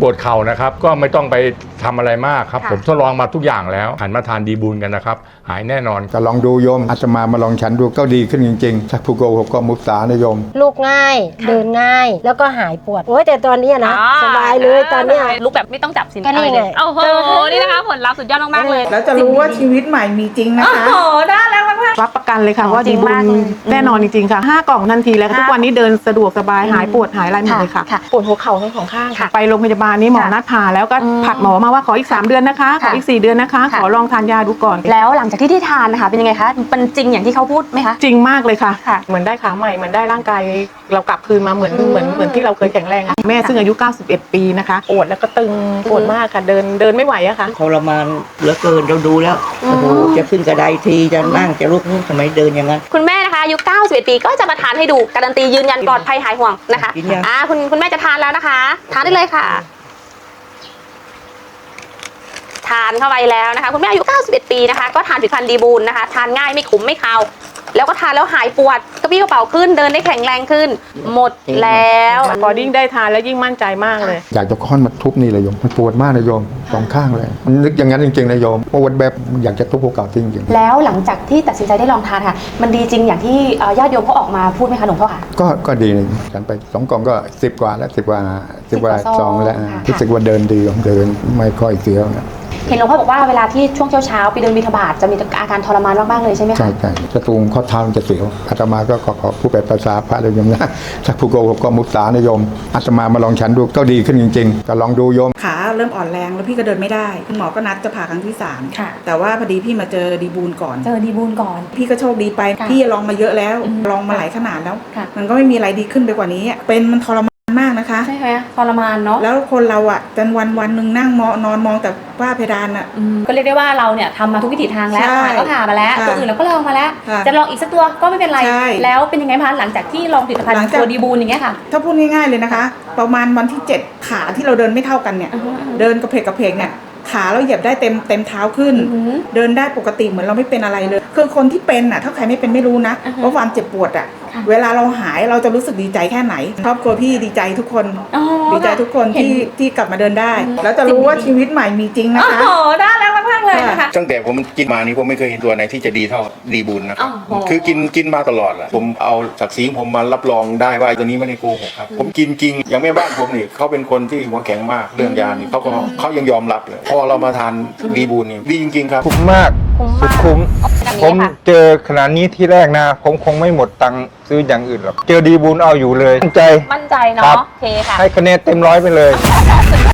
ปวดเข่านะครับก็ไม่ต้องไปทำอะไรมากครับ ค่ะ ผมทดลองมาทุกอย่างแล้วหันมาทานดีบุญกันนะครับ หายแน่นอนก็ลองดูโยมอาตมามาลองฉันดูก็ดีขึ้นจริงๆถ้าผู้โกหกก็มุสานะโยม ลูกง่าย เดินง่าย แล้วก็หายปวด โอ้ยแต่ตอนเนี้ยนะอ่สบายเลยตอนเนี้ย ลุกแบบไม่ต้องจับสินก็นี่อะไรเลยไง โอ้โห นี่นะคะผลลัพธ์สุดยอดมากๆเลยแล้วจะรู้ว่าชีวิตใหม่มีจริงนะโอ้คะ โหน่ารักมาก รับประกันเลยค่ะอ๋อว่าจริดีงบุญมากเลยแน่นอนจริงๆค่ะห้ากล่องทันทีแล้วค่ะทุกวันนี้เดินสะดวกสบายหายปวดหายอะไรหมดเลยค่ะค่ะปวดหัวเข่าทั้งสองข้างค่ะ ไปโรงพยาบาลนี้หมอค่ะนัดผ่าแล้วก็อืมผัดหมอมาว่าขออีก 3 เดือนนะคะขอค่ะอีก 4 เดือนนะคะค่ะขอลองทานยาดูก่อน แล้วหลังจากที่ที่ทานนะคะเป็นยังไงคะมันจริงอย่างที่เขาพูดไหมคะจริงมากเลยค่ะค่ะ เหมือนได้ขาใหม่เหมือนได้ร่างกายเรากลับคืนมาเหมือนอืมเหมือนเหมือนที่เราเคยแข็งแรงอะแม่ซึ่งอายุ 91 ปีนะคะปวดแล้วก็ตึงปวดมากค่ะเดินเดินไม่ไหวอะค่ะทรมานเหลือเกินเราดูแล้วโอ้โหจะขึ้นกระไดทีจะนั่งจะลุกทำไมเดินอย่างนั้น คุณแม่นะคะอายุ91ปีก็จะมาทานให้ดูการันตียืนยันปลอดภัยหายห่วงนะคะกินยัง อ่าคุณคุณแม่จะทานแล้วนะคะ ทานได้เลยค่ะ ทานเข้าไปแล้วนะคะ คุณแม่อายุ91ปีนะคะ ก็ทานผลิตภัณฑ์ดีบูลนะคะ ทานง่ายไม่ขมไม่คาว แล้วก็ทานแล้วหายปวดกระปี้กระเป๋าขึ้นเดินได้แข็งแรงขึ้น หมดแล้วพอยิ่งได้ทานแล้วยิ่งมั่นใจมากเลย อยากจะค้อนมาทุบนี่เลยโยมมันปวดมากนะโยมสองข้างเลยมันนึกอย่างนั้นจริงๆนะโยมปวดแบบอยากจะทุบหัวเก่าจริงๆ แล้วหลังจากที่ตัดสินใจได้ลองทานค่ะ มันดีจริงอย่างที่เอ่อญาติโยมเขาออกมาพูดไหมคะหลวงพ่อค่ะก็ก็ดีนะฉันไปสองกล่องก็สิบกว่าแล้วสิบกว่าสิบกว่าสิบกว่าซองแล้วซองค่ะ รู้สึกว่าเดินดีเดินไม่ค่อยเสียวนะ เห็นหลวงพ่อบอกว่าเวลาที่ช่วงเช้าๆไปเดินบิณฑบาตจะมีอาการทรมานมากๆเลยใช่ไหมใช่คะใช่สตูงข้อเท้ามันจะเสียวอาตมาก็ขอขอผู้แปลภาษาพระเลยโยมนะถ้าผู้โกหกก็มุสานะโยมอาตมามาลองฉันดูก็ดีขึ้นจริงๆก็ลองดูโยมขาเริ่มอ่อนแรงแล้วพี่ก็เดินไม่ได้คุณหมอก็นัดจะผ่าครั้งที่สามค่ะแต่ว่าพอดีพี่มาเจอดีบูลก่อน เจอดีบูลก่อน พี่ก็โชคดีไป ค่ะพี่ลองมาเยอะแล้ว อืมลองมาหลายขนาดแล้ว ค่ะ มันก็ไม่มีอะไรดีขึ้นไปกว่านี้ เป็นมันทรมานมาก นะคะ ใช่ไหมทรมานเนาะแล้วคนเราอะจนวันวันหนึ่งนั่งมอนอนมองแต่ฝ้าเพดานอะก็เรียกได้ว่าเราเนี่ยทำมาทุกวิถีทางแล้วใช่ผ่าก็ผ่ามาแล้วค่ะตัวอื่นเราก็ลองมาแล้วค่ะจะลองอีกสักตัวก็ไม่เป็นไรใช่แล้วเป็นยังไงคะหลังจากที่ลองผลิตภัณฑ์หลังจากตัวดีบูลอย่างเงี้ยค่ะ ถ้าพูดง่ายๆเลยนะคะ ประมาณวันที่เจ็ดขาที่เราเดินไม่เท่ากันเนี่ยอือฮึอือฮึเดินกระเพกกระเพกเนี่ย ขาเราเหยียบได้เต็มเต็มเท้าขึ้นอือหือเดินได้ปกติเหมือนเราไม่เป็นอะไรเลย คือคนที่เป็นอะถ้าใครไม่เป็นไม่รู้นะอือฮึว่าความเจ็บปวดอะค่ะ เวลาเราหายเราจะรู้สึกดีใจแค่ไหนครอบครัวพี่ดีใจทุกคนอ๋อดีใจทุกคนเห็นที่ที่กลับมาเดินได้อืมแล้วจะรู้ว่าชีวิตใหม่มีจริงนะโอ้คะ เลยนะคะตั้งแต่ผมกินมานี่ผมไม่เคยเห็นตัวไหนที่จะดีเท่าดีบุญนะครับโอ้โหคือกินกินมาตลอดแหละผมเอาศักดิ์ศรีของผมมารับรองได้ว่าตัวนี้ไม่ได้โกหกครับ ผมกินจริงอย่างแม่บ้านผมนี่เขาเป็นคนที่หัวแข็งมากเรื่องยานี่เขาก็เขายังยอมรับเลยพอเรามาทานดีบุญนี่ดีจริงๆครับ คุ้มมากคุ้มสุมาดกคุ้ม แบบผมนี้ค่ะ เจอขนาดนี้ที่แรกนะ ผมคงไม่หมดตังค์ซื้ออย่างอื่นหรอก เจอดีบุญเอาอยู่เลยตั้งใจ มั่นใจครัเนาะบโอเคค่ะ ให้คะแนนเต็มร้อยไปเลย